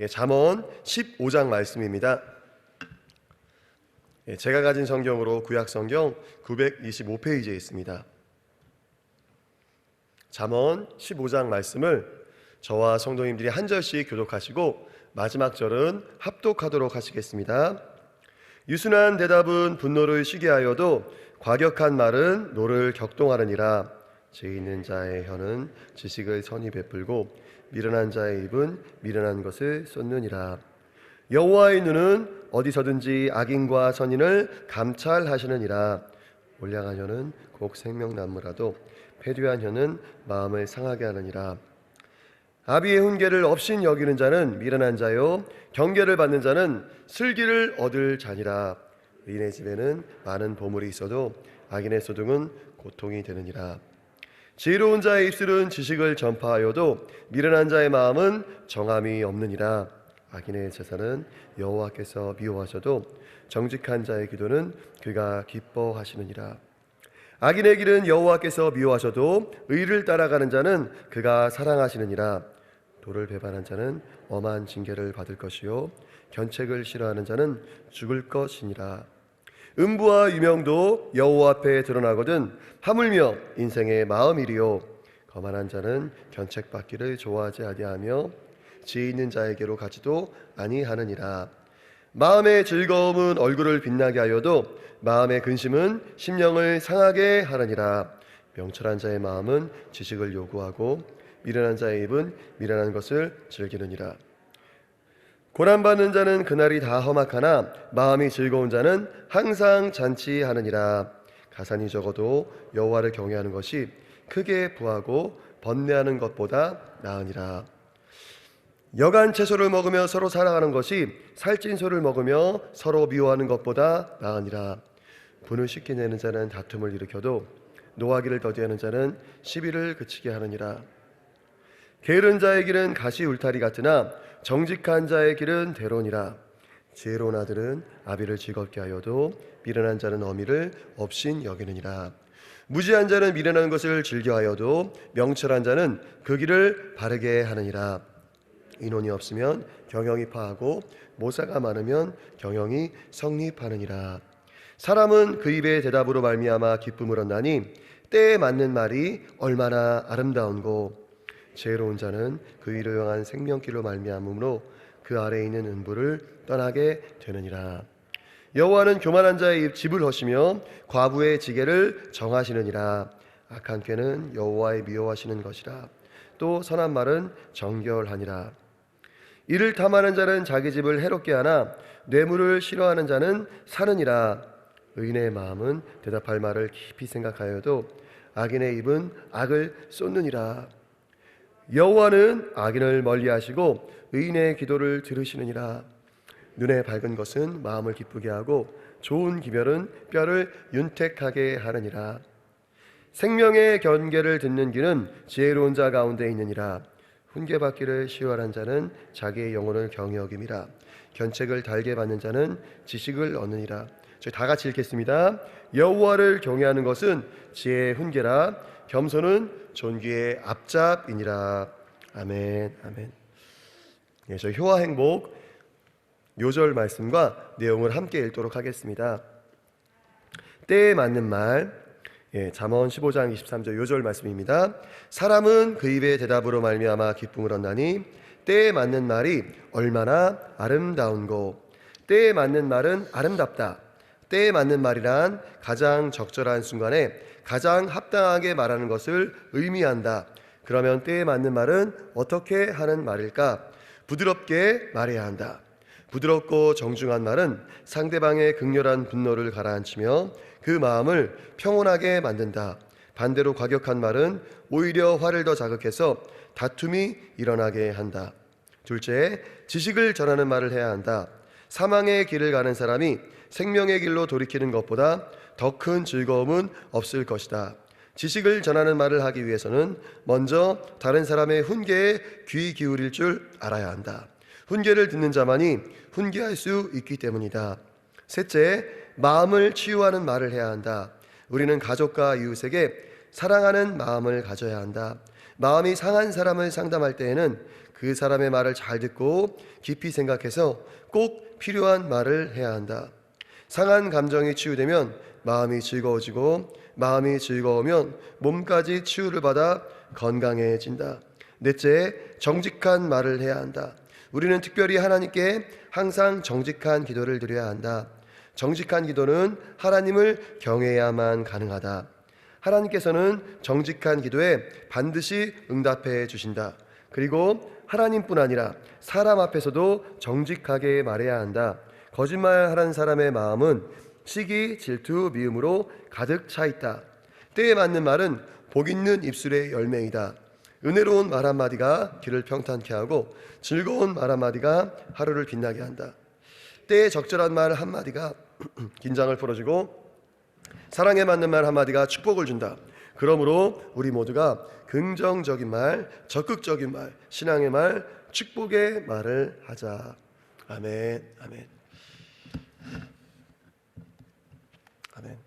예, 잠언 15장 말씀입니다. 예, 제가 가진 성경으로 구약 성경 925페이지에 있습니다. 잠언 15장 말씀을 저와 성도님들이 한 절씩 교독하시고 마지막 절은 합독하도록 하시겠습니다. 유순한 대답은 분노를 쉬게 하여도 과격한 말은 노를 격동하느니라. 죄 있는 자의 혀는 지식을 선히 베풀고 미련한 자의 입은 미련한 것을 쏟느니라. 여호와의 눈은 어디서든지 악인과 선인을 감찰하시느니라. 올량한 혀는 곡 생명나무라도 패류한 혀는 마음을 상하게 하느니라. 아비의 훈계를 없인 여기는 자는 미련한 자요 경계를 받는 자는 슬기를 얻을 자니라 의인의 집에는 많은 보물이 있어도 악인의 소득은 고통이 되느니라 지혜로운 자의 입술은 지식을 전파하여도 미련한 자의 마음은 정함이 없느니라. 악인의 재산은 여호와께서 미워하셔도 정직한 자의 기도는 그가 기뻐하시느니라. 악인의 길은 여호와께서 미워하셔도 의를 따라가는 자는 그가 사랑하시느니라. 도를 배반한 자는 엄한 징계를 받을 것이요 견책을 싫어하는 자는 죽을 것이니라 음부와 유명도 여호와 앞에 드러나거든 하물며 인생의 마음이리요. 거만한 자는 견책받기를 좋아하지 아니하며 지혜 있는 자에게로 가지도 아니하느니라. 마음의 즐거움은 얼굴을 빛나게 하여도 마음의 근심은 심령을 상하게 하느니라. 명철한 자의 마음은 지식을 요구하고 미련한 자의 입은 미련한 것을 즐기느니라 고난받는 자는 그날이 다 험악하나 마음이 즐거운 자는 항상 잔치하느니라. 가산이 적어도 여호와를 경외하는 것이 크게 부하고 번뇌하는 것보다 나으니라. 여간 채소를 먹으며 서로 사랑하는 것이 살찐 소를 먹으며 서로 미워하는 것보다 나으니라. 분을 쉽게 내는 자는 다툼을 일으켜도 노하기를 더디하는 자는 시비를 그치게 하느니라. 게으른 자의 길은 가시 울타리 같으나 정직한 자의 길은 대론이라. 지혜로운 아들은 아비를 즐겁게 하여도 미련한 자는 어미를 없인 여기느니라. 무지한 자는 미련한 것을 즐겨하여도 명철한 자는 그 길을 바르게 하느니라. 인원이 없으면 경영이 파하고 모사가 많으면 경영이 성립하느니라. 사람은 그 입의 대답으로 말미암아 기쁨을 얻나니 때에 맞는 말이 얼마나 아름다운고 지혜로운 자는 그 일을 향한 생명길로 말미암으므로 그 아래에 있는 음부를 떠나게 되느니라. 여호와는 교만한 자의 집을 허시며 과부의 지게를 정하시느니라. 악한 꾀는 여호와의 미워하시는 것이라. 또 선한 말은 정결하니라. 이를 탐하는 자는 자기 집을 해롭게 하나 뇌물을 싫어하는 자는 사느니라. 의인의 마음은 대답할 말을 깊이 생각하여도 악인의 입은 악을 쏟느니라 여호와는 악인을 멀리하시고 의인의 기도를 들으시느니라. 눈에 밝은 것은 마음을 기쁘게 하고 좋은 기별은 뼈를 윤택하게 하느니라. 생명의 견계를 듣는 길은 지혜로운 자 가운데 있느니라. 훈계받기를 시원한 자는 자기의 영혼을 경히 여김이라. 견책을 달게 받는 자는 지식을 얻느니라. 저희 다 같이 읽겠습니다. 여호와를 경외하는 것은 지혜의 훈계라 겸손은 존귀의 앞잡이니라. 아멘. 아멘. 예, 저 효와 행복 요절 말씀과 내용을 함께 읽도록 하겠습니다. 때에 맞는 말 예, 잠언 15장 23절 요절 말씀입니다. 사람은 그 입의 대답으로 말미암아 기쁨을 얻나니 때에 맞는 말이 얼마나 아름다운고 때에 맞는 말은 아름답다. 때에 맞는 말이란 가장 적절한 순간에 가장 합당하게 말하는 것을 의미한다. 그러면 때에 맞는 말은 어떻게 하는 말일까? 부드럽게 말해야 한다. 부드럽고 정중한 말은 상대방의 극렬한 분노를 가라앉히며 그 마음을 평온하게 만든다. 반대로 과격한 말은 오히려 화를 더 자극해서 다툼이 일어나게 한다. 둘째, 지식을 전하는 말을 해야 한다. 사망의 길을 가는 사람이 생명의 길로 돌이키는 것보다 더 큰 즐거움은 없을 것이다. 지식을 전하는 말을 하기 위해서는 먼저 다른 사람의 훈계에 귀 기울일 줄 알아야 한다. 훈계를 듣는 자만이 훈계할 수 있기 때문이다. 셋째, 마음을 치유하는 말을 해야 한다. 우리는 가족과 이웃에게 사랑하는 마음을 가져야 한다. 마음이 상한 사람을 상담할 때에는 그 사람의 말을 잘 듣고 깊이 생각해서 꼭 필요한 말을 해야 한다. 상한 감정이 치유되면 마음이 즐거워지고 마음이 즐거우면 몸까지 치유를 받아 건강해진다. 넷째, 정직한 말을 해야 한다. 우리는 특별히 하나님께 항상 정직한 기도를 드려야 한다. 정직한 기도는 하나님을 경외야만 가능하다. 하나님께서는 정직한 기도에 반드시 응답해 주신다. 그리고 하나님뿐 아니라 사람 앞에서도 정직하게 말해야 한다. 거짓말하는 사람의 마음은 시기, 질투, 미움으로 가득 차 있다. 때에 맞는 말은 복 있는 입술의 열매이다. 은혜로운 말 한마디가 길을 평탄케 하고 즐거운 말 한마디가 하루를 빛나게 한다. 때에 적절한 말 한마디가 긴장을 풀어주고 사랑에 맞는 말 한마디가 축복을 준다. 그러므로 우리 모두가 긍정적인 말, 적극적인 말, 신앙의 말, 축복의 말을 하자. 아멘. 아멘. 아멘.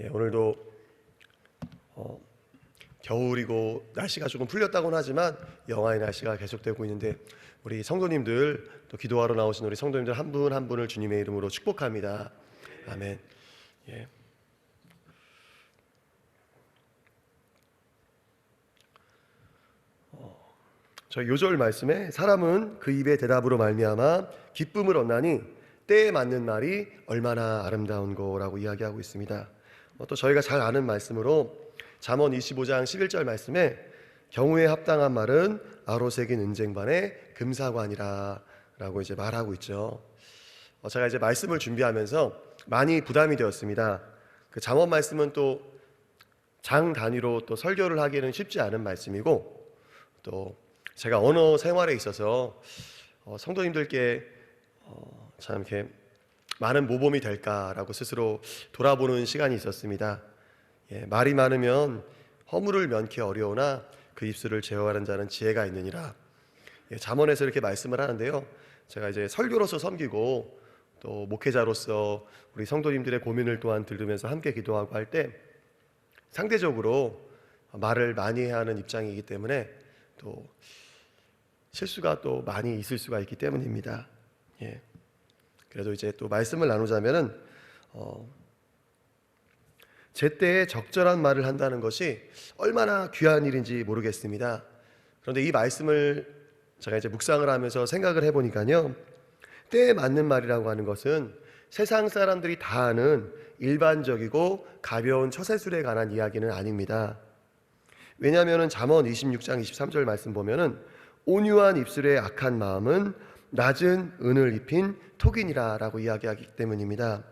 예, 오늘도 어, 겨울이고 날씨가 조금 풀렸다고는 하지만 영하의 날씨가 계속되고 있는데 우리 성도님들 또 기도하러 나오신 우리 성도님들 한 분한 분을 주님의 이름으로 축복합니다. 아멘. 예. 어, 저 요절 말씀에 사람은 그 입의 대답으로 말미암아 기쁨을 얻나니 때에 맞는 말이 얼마나 아름다운 거라고 이야기하고 있습니다. 어, 또 저희가 잘 아는 말씀으로 잠언 25장 11절 말씀에 경우에 합당한 말은 아로새긴 은쟁반의 금사관이라라고 이제 말하고 있죠. 어, 제가 이제 말씀을 준비하면서 많이 부담이 되었습니다. 그 잠언 말씀은 또 장 단위로 또 설교를 하기는 쉽지 않은 말씀이고 또 제가 언어 생활에 있어서 어, 성도님들께 어, 참 이렇게 많은 모범이 될까라고 스스로 돌아보는 시간이 있었습니다. 예, 말이 많으면 허물을 면키 어려우나 그 입술을 제어하는 자는 지혜가 있느니라. 예, 잠언에서 이렇게 말씀을 하는데요. 제가 이제 설교로서 섬기고 또 목회자로서 우리 성도님들의 고민을 또한 들으면서 함께 기도하고 할 때 상대적으로 말을 많이 해야 하는 입장이기 때문에 또 실수가 또 많이 있을 수가 있기 때문입니다. 예. 그래도 이제 또 말씀을 나누자면은 어, 제때에 적절한 말을 한다는 것이 얼마나 귀한 일인지 모르겠습니다. 그런데 이 말씀을 제가 이제 묵상을 하면서 생각을 해보니까요, 때에 맞는 말이라고 하는 것은 세상 사람들이 다 아는 일반적이고 가벼운 처세술에 관한 이야기는 아닙니다. 왜냐하면 잠언 26장 23절 말씀 보면은 온유한 입술의 악한 마음은 낮은 은을 입힌 톡이니라라고 이야기하기 때문입니다.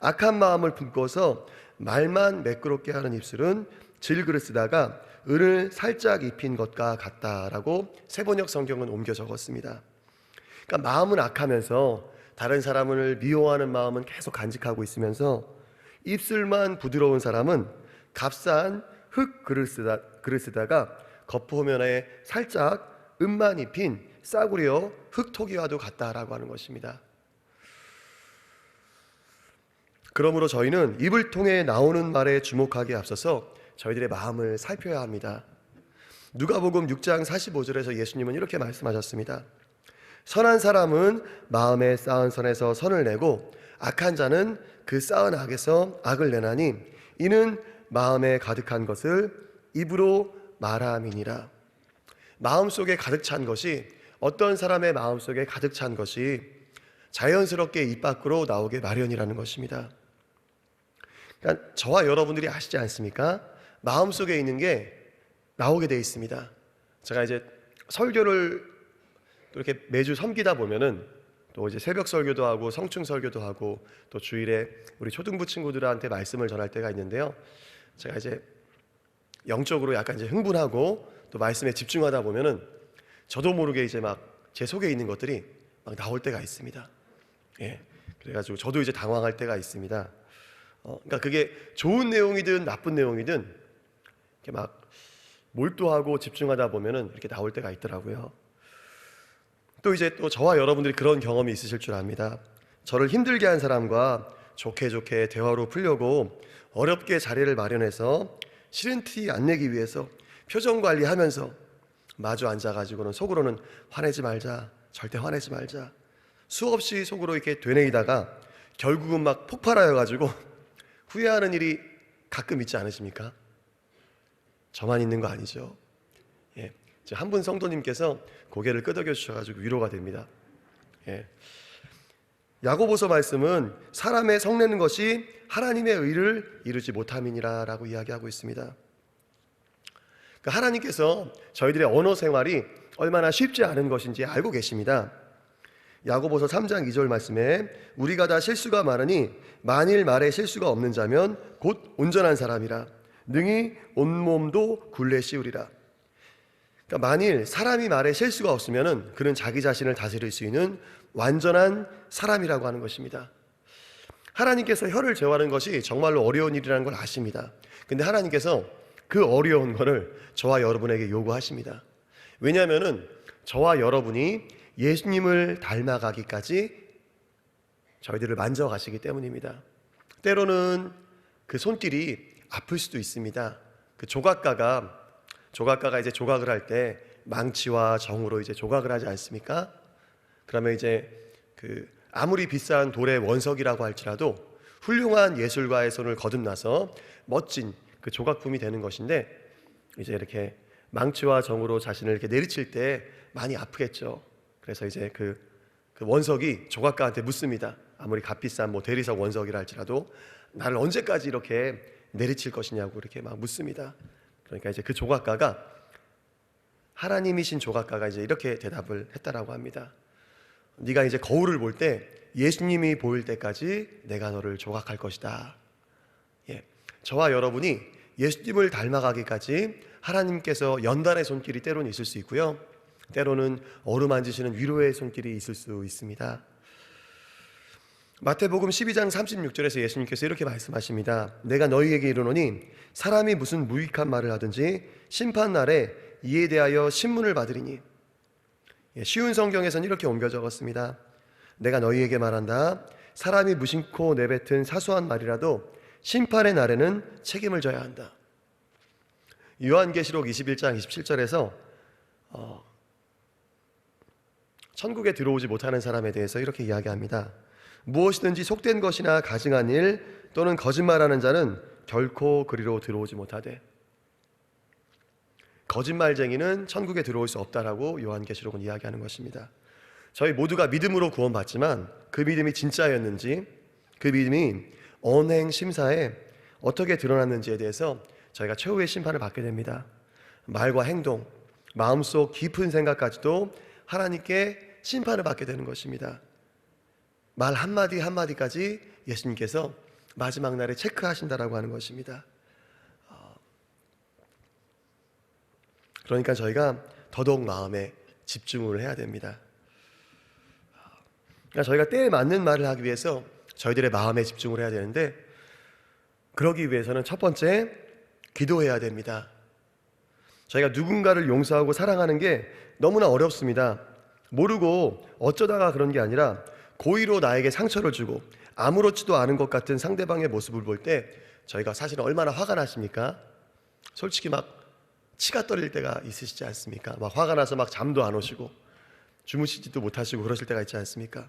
악한 마음을 품고서 말만 매끄럽게 하는 입술은 질그릇 쓰다가 은을 살짝 입힌 것과 같다라고 세번역 성경은 옮겨 적었습니다. 그러니까 마음은 악하면서 다른 사람을 미워하는 마음은 계속 간직하고 있으면서 입술만 부드러운 사람은 값싼 흙 그릇 쓰다가 겉포면에 살짝 은만 입힌 싸구려 흙토기와도 같다라고 하는 것입니다. 그러므로 저희는 입을 통해 나오는 말에 주목하기에 앞서서 저희들의 마음을 살펴야 합니다. 누가복음 6장 45절에서 예수님은 이렇게 말씀하셨습니다. 선한 사람은 마음에 쌓은 선에서 선을 내고 악한 자는 그 쌓은 악에서 악을 내나니 이는 마음에 가득한 것을 입으로 말함이니라. 마음속에 가득 찬 것이 어떤 사람의 마음속에 가득 찬 것이 자연스럽게 입 밖으로 나오게 마련이라는 것입니다. 그러니까 저와 여러분들이 아시지 않습니까? 마음속에 있는 게 나오게 돼 있습니다. 제가 이제 설교를 또 이렇게 매주 섬기다 보면은 또 이제 새벽 설교도 하고 성충 설교도 하고 또 주일에 우리 초등부 친구들한테 말씀을 전할 때가 있는데요. 제가 이제 영적으로 약간 이제 흥분하고 또 말씀에 집중하다 보면은 저도 모르게 이제 막 제 속에 있는 것들이 막 나올 때가 있습니다. 예. 그래가지고 저도 이제 당황할 때가 있습니다. 어, 그러니까 그게 좋은 내용이든 나쁜 내용이든 이렇게 막 몰두하고 집중하다 보면은 이렇게 나올 때가 있더라고요. 또 이제 또 저와 여러분들이 그런 경험이 있으실 줄 압니다. 저를 힘들게 한 사람과 좋게 좋게 대화로 풀려고 어렵게 자리를 마련해서 싫은 티 안 내기 위해서 표정 관리하면서 마주 앉아가지고는 속으로는 화내지 말자, 절대 화내지 말자. 수없이 속으로 이렇게 되뇌이다가 결국은 막 폭발하여가지고 후회하는 일이 가끔 있지 않으십니까? 저만 있는 거 아니죠. 예, 한분 성도님께서 고개를 끄덕여 주셔가지고 위로가 됩니다. 예. 야고보서 말씀은 사람의 성내는 것이 하나님의 의를 이루지 못함이니라라고 이야기하고 있습니다. 그러니까 하나님께서 저희들의 언어 생활이 얼마나 쉽지 않은 것인지 알고 계십니다. 야고보서 3장 2절 말씀에 우리가 다 실수가 많으니 만일 말에 실수가 없는 자면 곧 온전한 사람이라 능히 온몸도 굴레 씌우리라. 그러니까 만일 사람이 말에 실수가 없으면은 그는 자기 자신을 다스릴 수 있는 완전한 사람이라고 하는 것입니다. 하나님께서 혀를 제어하는 것이 정말로 어려운 일이라는 걸 아십니다. 근데 하나님께서 그 어려운 것을 저와 여러분에게 요구하십니다. 왜냐하면은 저와 여러분이 예수님을 닮아가기까지 저희들을 만져가시기 때문입니다. 때로는 그 손길이 아플 수도 있습니다. 그 조각가가 조각가가 이제 조각을 할 때 망치와 정으로 이제 조각을 하지 않습니까? 그러면 이제 그 아무리 비싼 돌의 원석이라고 할지라도 훌륭한 예술가의 손을 거듭나서 멋진 그 조각품이 되는 것인데 이제 이렇게 망치와 정으로 자신을 이렇게 내리칠 때 많이 아프겠죠. 그래서 이제 그, 그 원석이 조각가한테 묻습니다. 아무리 값비싼 뭐 대리석 원석이라 할지라도 나를 언제까지 이렇게 내리칠 것이냐고 이렇게 막 묻습니다. 그러니까 이제 그 조각가가 하나님이신 조각가가 이제 이렇게 대답을 했다라고 합니다. 네가 이제 거울을 볼 때 예수님이 보일 때까지 내가 너를 조각할 것이다. 예. 저와 여러분이 예수님을 닮아가기까지 하나님께서 연단의 손길이 때로는 있을 수 있고요. 때로는 어루만지시는 위로의 손길이 있을 수 있습니다. 마태복음 12장 36절에서 예수님께서 이렇게 말씀하십니다. 내가 너희에게 이르노니 사람이 무슨 무익한 말을 하든지 심판 날에 이에 대하여 신문을 받으리니 예, 쉬운 성경에서는 이렇게 옮겨 적었습니다. 내가 너희에게 말한다. 사람이 무심코 내뱉은 사소한 말이라도 심판의 날에는 책임을 져야 한다. 요한계시록 21장 27절에서 어, 천국에 들어오지 못하는 사람에 대해서 이렇게 이야기합니다. 무엇이든지 속된 것이나 가증한 일 또는 거짓말하는 자는 결코 그리로 들어오지 못하되 거짓말쟁이는 천국에 들어올 수 없다라고 요한계시록은 이야기하는 것입니다. 저희 모두가 믿음으로 구원받지만 그 믿음이 진짜였는지 그 믿음이 언행 심사에 어떻게 드러났는지에 대해서 저희가 최후의 심판을 받게 됩니다. 말과 행동, 마음속 깊은 생각까지도 하나님께 심판을 받게 되는 것입니다. 말 한마디 한마디까지 예수님께서 마지막 날에 체크하신다라고 하는 것입니다. 어, 그러니까 저희가 더더욱 마음에 집중을 해야 됩니다. 그러니까 저희가 때에 맞는 말을 하기 위해서 저희들의 마음에 집중을 해야 되는데 그러기 위해서는 첫 번째 기도해야 됩니다. 저희가 누군가를 용서하고 사랑하는 게 너무나 어렵습니다. 모르고 어쩌다가 그런 게 아니라 고의로 나에게 상처를 주고 아무렇지도 않은 것 같은 상대방의 모습을 볼 때 저희가 사실 얼마나 화가 나십니까? 솔직히 막 치가 떨릴 때가 있으시지 않습니까? 막 화가 나서 막 잠도 안 오시고 주무시지도 못하시고 그러실 때가 있지 않습니까?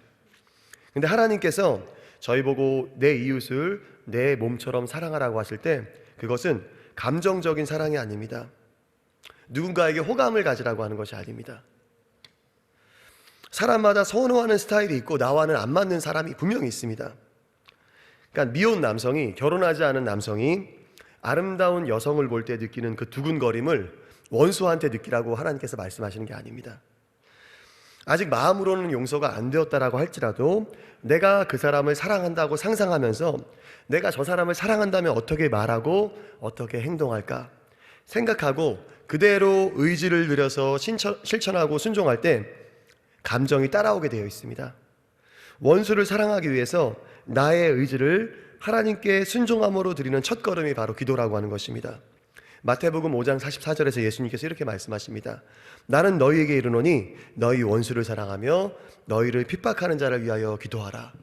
근데 하나님께서 저희 보고 내 이웃을 내 몸처럼 사랑하라고 하실 때 그것은 감정적인 사랑이 아닙니다. 누군가에게 호감을 가지라고 하는 것이 아닙니다. 사람마다 선호하는 스타일이 있고 나와는 안 맞는 사람이 분명히 있습니다. 그러니까 미혼 남성이 결혼하지 않은 남성이 아름다운 여성을 볼 때 느끼는 그 두근거림을 원수한테 느끼라고 하나님께서 말씀하시는 게 아닙니다. 아직 마음으로는 용서가 안 되었다라고 할지라도 내가 그 사람을 사랑한다고 상상하면서 내가 저 사람을 사랑한다면 어떻게 말하고 어떻게 행동할까 생각하고 그대로 의지를 들여서 실천하고 순종할 때 감정이 따라오게 되어 있습니다. 원수를 사랑하기 위해서 나의 의지를 하나님께 순종함으로 드리는 첫 걸음이 바로 기도라고 하는 것입니다. 마태복음 5장 44절에서 예수님께서 이렇게 말씀하십니다. 나는 너희에게 이르노니 너희 원수를 사랑하며 너희를 핍박하는 자를 위하여 기도하라.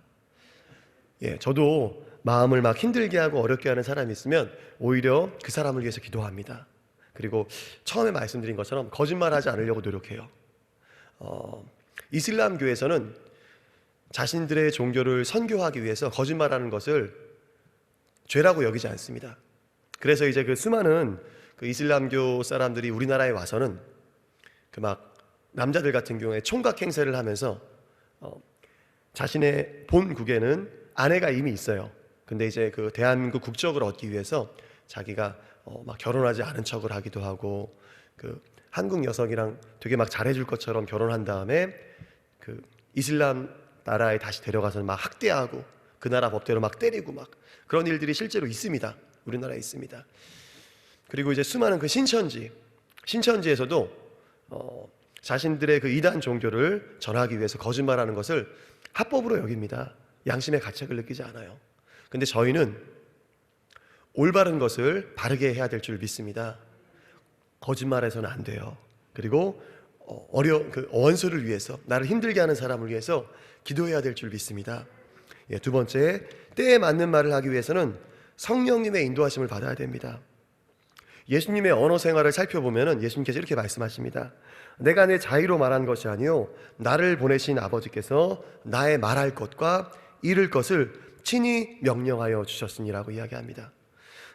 예, 저도 마음을 막 힘들게 하고 어렵게 하는 사람이 있으면 오히려 그 사람을 위해서 기도합니다. 그리고 처음에 말씀드린 것처럼 거짓말하지 않으려고 노력해요. 어, 이슬람교에서는 자신들의 종교를 선교하기 위해서 거짓말하는 것을 죄라고 여기지 않습니다. 그래서 이제 그 수많은 그 이슬람교 사람들이 우리나라에 와서는 그 막 남자들 같은 경우에 총각 행세를 하면서 어, 자신의 본국에는 아내가 이미 있어요. 근데 이제 그 대한민국 국적을 얻기 위해서 자기가 어, 막 결혼하지 않은 척을 하기도 하고 그 한국 여성이랑 되게 막 잘해줄 것처럼 결혼한 다음에 그 이슬람 나라에 다시 데려가서 막 학대하고 그 나라 법대로 막 때리고 막 그런 일들이 실제로 있습니다. 우리나라에 있습니다. 그리고 이제 수많은 그 신천지, 신천지에서도 어, 자신들의 그 이단 종교를 전하기 위해서 거짓말하는 것을 합법으로 여깁니다. 양심의 가책을 느끼지 않아요. 근데 저희는 올바른 것을 바르게 해야 될 줄 믿습니다. 거짓말해서는 안 돼요. 그리고 어, 어려 그 원수를 위해서 나를 힘들게 하는 사람을 위해서 기도해야 될 줄 믿습니다. 예, 두 번째 때에 맞는 말을 하기 위해서는 성령님의 인도하심을 받아야 됩니다. 예수님의 언어 생활을 살펴보면은 예수님께서 이렇게 말씀하십니다. 내가 내 자의로 말한 것이 아니요 나를 보내신 아버지께서 나의 말할 것과 이를 것을 친히 명령하여 주셨으니라고 이야기합니다.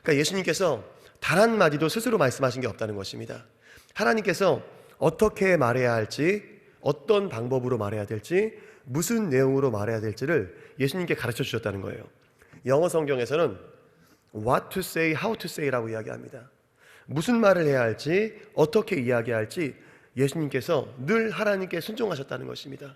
그러니까 예수님께서 단 한마디도 스스로 말씀하신 게 없다는 것입니다. 하나님께서 어떻게 말해야 할지, 어떤 방법으로 말해야 될지, 무슨 내용으로 말해야 될지를 예수님께 가르쳐 주셨다는 거예요. 영어 성경에서는 what to say, how to say라고 이야기합니다. 무슨 말을 해야 할지, 어떻게 이야기할지 예수님께서 늘 하나님께 순종하셨다는 것입니다.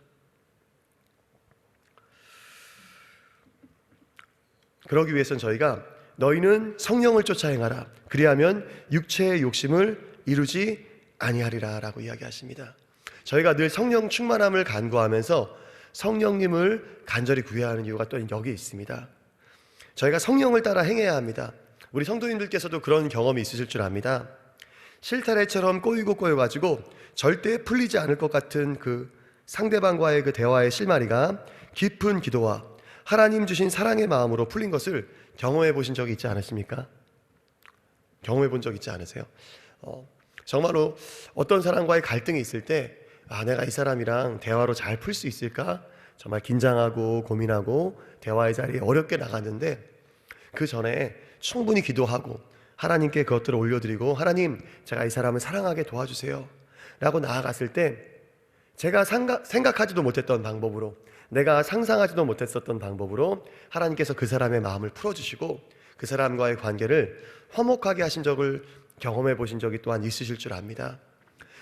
그러기 위해서는 저희가 너희는 성령을 쫓아 행하라. 그리하면 육체의 욕심을 이루지 아니하리라라고 이야기하십니다. 저희가 늘 성령 충만함을 간구하면서 성령님을 간절히 구해야 하는 이유가 또 여기 있습니다. 저희가 성령을 따라 행해야 합니다. 우리 성도님들께서도 그런 경험이 있으실 줄 압니다. 실타래처럼 꼬이고 꼬여가지고 절대 풀리지 않을 것 같은 그 상대방과의 그 대화의 실마리가 깊은 기도와 하나님 주신 사랑의 마음으로 풀린 것을 경험해 보신 적이 있지 않으십니까? 경험해 본 적 있지 않으세요? 어, 정말로 어떤 사람과의 갈등이 있을 때, 아, 내가 이 사람이랑 대화로 잘 풀 수 있을까? 정말 긴장하고 고민하고 대화의 자리에 어렵게 나갔는데, 그 전에 충분히 기도하고 하나님께 그것들을 올려드리고, 하나님, 제가 이 사람을 사랑하게 도와주세요. 라고 나아갔을 때, 제가 생각, 생각하지도 못했던 방법으로 내가 상상하지도 못했었던 방법으로 하나님께서 그 사람의 마음을 풀어주시고 그 사람과의 관계를 화목하게 하신 적을 경험해 보신 적이 또한 있으실 줄 압니다.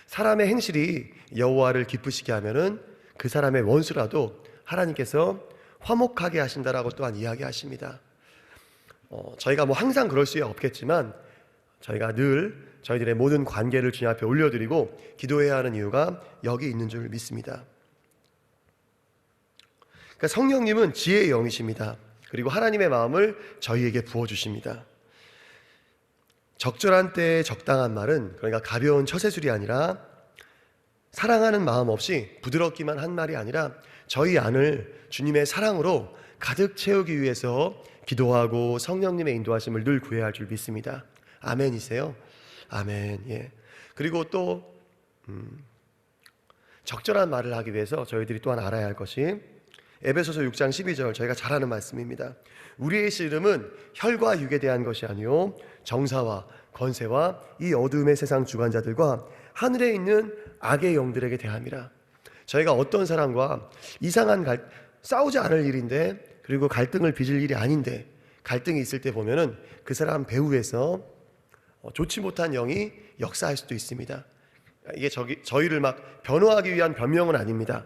사람의 행실이 여호와를 기쁘시게 하면은 그 사람의 원수라도 하나님께서 화목하게 하신다라고 또한 이야기하십니다. 어, 저희가 뭐 항상 그럴 수 없겠지만 저희가 늘 저희들의 모든 관계를 주님 앞에 올려드리고 기도해야 하는 이유가 여기 있는 줄 믿습니다. 그러니까 성령님은 지혜의 영이십니다. 그리고 하나님의 마음을 저희에게 부어주십니다. 적절한 때에 적당한 말은 그러니까 가벼운 처세술이 아니라 사랑하는 마음 없이 부드럽기만 한 말이 아니라 저희 안을 주님의 사랑으로 가득 채우기 위해서 기도하고 성령님의 인도하심을 늘 구해야 할 줄 믿습니다. 아멘이세요? 아멘. 예. 그리고 또 음, 적절한 말을 하기 위해서 저희들이 또한 알아야 할 것이 에베소서 6장 12절 저희가 잘 아는 말씀입니다. 우리의 씨름은 혈과 육에 대한 것이 아니요 정사와 건세와 이 어두움의 세상 주관자들과 하늘에 있는 악의 영들에게 대함이라. 저희가 어떤 사람과 이상한 갈, 싸우지 않을 일인데 그리고 갈등을 빚을 일이 아닌데 갈등이 있을 때 보면은 그 사람 배후에서 어, 좋지 못한 영이 역사할 수도 있습니다. 이게 저기, 저희를 막 변호하기 위한 변명은 아닙니다.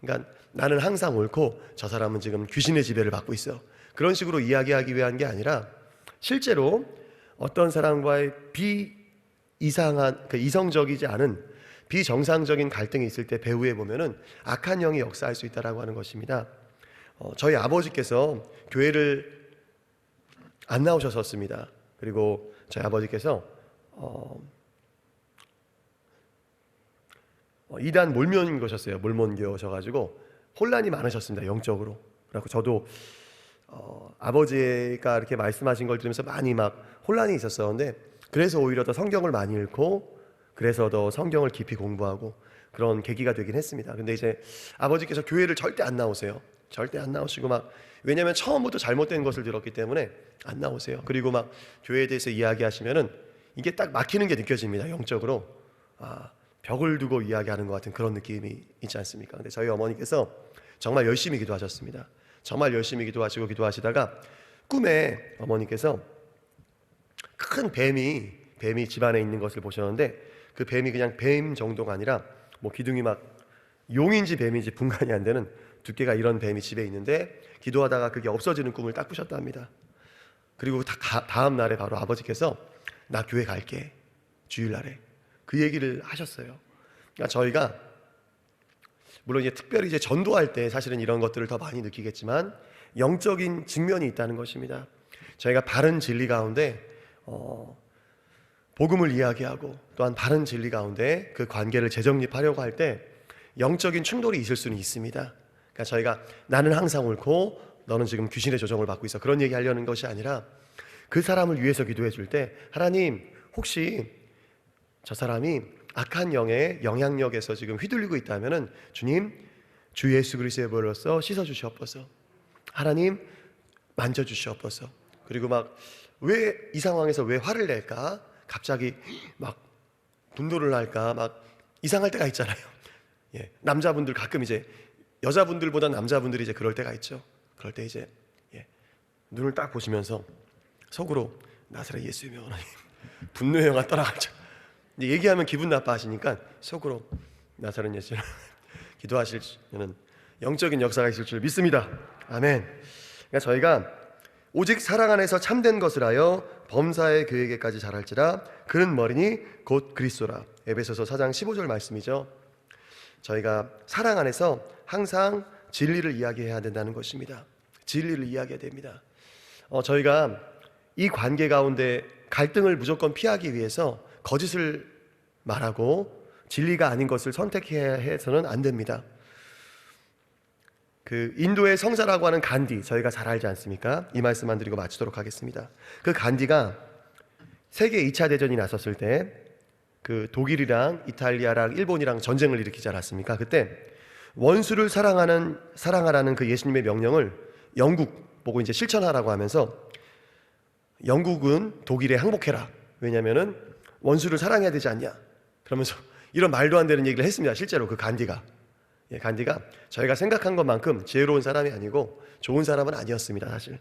그러니까 나는 항상 옳고 저 사람은 지금 귀신의 지배를 받고 있어. 그런 식으로 이야기하기 위한 게 아니라 실제로 어떤 사람과의 비 이상한 그 이성적이지 않은 비정상적인 갈등이 있을 때 배후에 보면은 악한 영이 역사할 수 있다라고 하는 것입니다. 어, 저희 아버지께서 교회를 안 나오셨었습니다. 그리고 저희 아버지께서 어, 어, 이단 몰몬 거셨어요. 몰몬교셔가지고 혼란이 많으셨습니다. 영적으로. 그래고 저도 어, 아버지가 이렇게 말씀하신 걸 들으면서 많이 막 혼란이 있었었는데 그래서 오히려 더 성경을 많이 읽고 그래서 더 성경을 깊이 공부하고 그런 계기가 되긴 했습니다. 근데 이제 아버지께서 교회를 절대 안 나오세요. 절대 안 나오시고 막 왜냐하면 처음부터 잘못된 것을 들었기 때문에 안 나오세요. 그리고 막 교회에 대해서 이야기하시면은 이게 딱 막히는 게 느껴집니다. 영적으로 아, 벽을 두고 이야기하는 것 같은 그런 느낌이 있지 않습니까? 근데 저희 어머니께서 정말 열심히 기도하셨습니다. 정말 열심히 기도하시고 기도하시다가 꿈에 어머니께서 큰 뱀이 뱀이 집안에 있는 것을 보셨는데 그 뱀이 그냥 뱀 정도가 아니라 뭐 기둥이 막 용인지 뱀인지 분간이 안 되는 두께가 이런 뱀이 집에 있는데 기도하다가 그게 없어지는 꿈을 딱 꾸셨답니다. 그리고 다, 가- 다음 날에 바로 아버지께서 나 교회 갈게 주일날에 그 얘기를 하셨어요. 그러니까 저희가 물론 이제 특별히 이제 전도할 때 사실은 이런 것들을 더 많이 느끼겠지만 영적인 측면이 있다는 것입니다. 저희가 바른 진리 가운데 어, 복음을 이야기하고 또한 바른 진리 가운데 그 관계를 재정립하려고 할 때 영적인 충돌이 있을 수는 있습니다. 그러니까 저희가 나는 항상 옳고 너는 지금 귀신의 조정을 받고 있어 그런 얘기 하려는 것이 아니라 그 사람을 위해서 기도해 줄 때 하나님 혹시 저 사람이 악한 영의 영향력에서 지금 휘둘리고 있다면은 주님 주 예수 그리스도의 벌로서 씻어 주시옵소서. 하나님 만져 주시옵소서. 그리고 막 왜 이 상황에서 왜 화를 낼까? 갑자기 막 분노를 할까? 막 이상할 때가 있잖아요. 예. 남자분들 가끔 이제 여자분들보다 남자분들이 이제 그럴 때가 있죠. 그럴 때 이제 예. 눈을 딱 보시면서 속으로 나사렛 예수의 명 하나님 분노의 영화. 이제 얘기하면 기분 나빠하시니까 속으로 나사렛 예수 기도하실 는 영적인 역사가 있을 줄 믿습니다. 아멘. 그러니까 저희가 오직 사랑 안에서 참된 것을 하여 범사의 교회에게까지 자랄지라 그는 머리니 곧 그리스도라. 에베소서 4장 15절 말씀이죠. 저희가 사랑 안에서 항상 진리를 이야기해야 된다는 것입니다. 진리를 이야기해야 됩니다. 어, 저희가 이 관계 가운데 갈등을 무조건 피하기 위해서 거짓을 말하고 진리가 아닌 것을 선택해야 해서는 안 됩니다. 그 인도의 성자라고 하는 간디 저희가 잘 알지 않습니까? 이 말씀만 드리고 마치도록 하겠습니다. 그 간디가 세계 2차 대전이 났었을 때 그 독일이랑 이탈리아랑 일본이랑 전쟁을 일으키지 않았습니까? 그때 원수를 사랑하는 사랑하라는 그 예수님의 명령을 영국 보고 이제 실천하라고 하면서 영국은 독일에 항복해라. 왜냐면은 원수를 사랑해야 되지 않냐? 그러면서 이런 말도 안 되는 얘기를 했습니다. 실제로 그 간디가. 예, 간디가 저희가 생각한 것만큼 지혜로운 사람이 아니고 좋은 사람은 아니었습니다, 사실.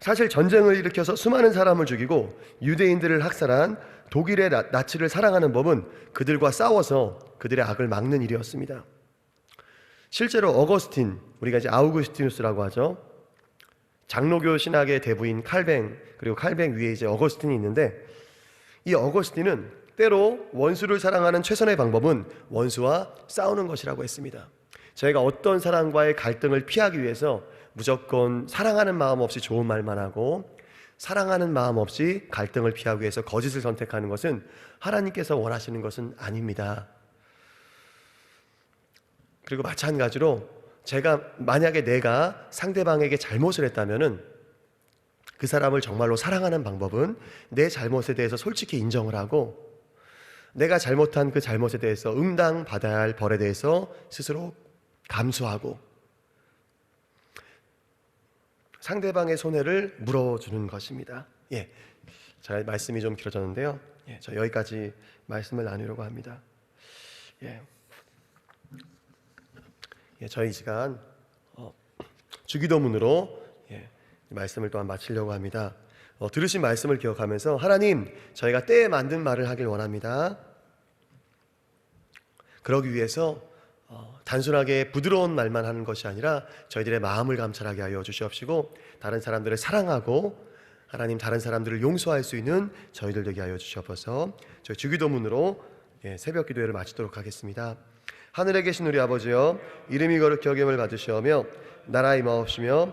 사실 전쟁을 일으켜서 수많은 사람을 죽이고 유대인들을 학살한 독일의 나, 나치를 사랑하는 법은 그들과 싸워서 그들의 악을 막는 일이었습니다. 실제로 어거스틴, 우리가 이제 아우구스티누스라고 하죠. 장로교 신학의 대부인 칼뱅, 그리고 칼뱅 위에 이제 어거스틴이 있는데 이 어거스틴은 때로 원수를 사랑하는 최선의 방법은 원수와 싸우는 것이라고 했습니다. 저희가 어떤 사람과의 갈등을 피하기 위해서 무조건 사랑하는 마음 없이 좋은 말만 하고 사랑하는 마음 없이 갈등을 피하기 위해서 거짓을 선택하는 것은 하나님께서 원하시는 것은 아닙니다. 그리고 마찬가지로 제가 만약에 내가 상대방에게 잘못을 했다면은 그 사람을 정말로 사랑하는 방법은 내 잘못에 대해서 솔직히 인정을 하고 내가 잘못한 그 잘못에 대해서 응당 받아야 할 벌에 대해서 스스로 감수하고 상대방의 손해를 물어주는 것입니다. 예, 자 말씀이 좀 길어졌는데요. 예, 저 여기까지 말씀을 나누려고 합니다. 예, 예 저희 시간 어, 주기도문으로 예, 말씀을 또한 마치려고 합니다. 어, 들으신 말씀을 기억하면서 하나님 저희가 때에 만든 말을 하길 원합니다. 그러기 위해서 어, 단순하게 부드러운 말만 하는 것이 아니라 저희들의 마음을 감찰하게 하여 주시옵시고 다른 사람들을 사랑하고 하나님 다른 사람들을 용서할 수 있는 저희들 되게 하여 주시옵소서. 저희 주기도문으로 예, 새벽 기도회를 마치도록 하겠습니다. 하늘에 계신 우리 아버지여 이름이 거룩히 여김을 받으시오며 나라 임하옵시며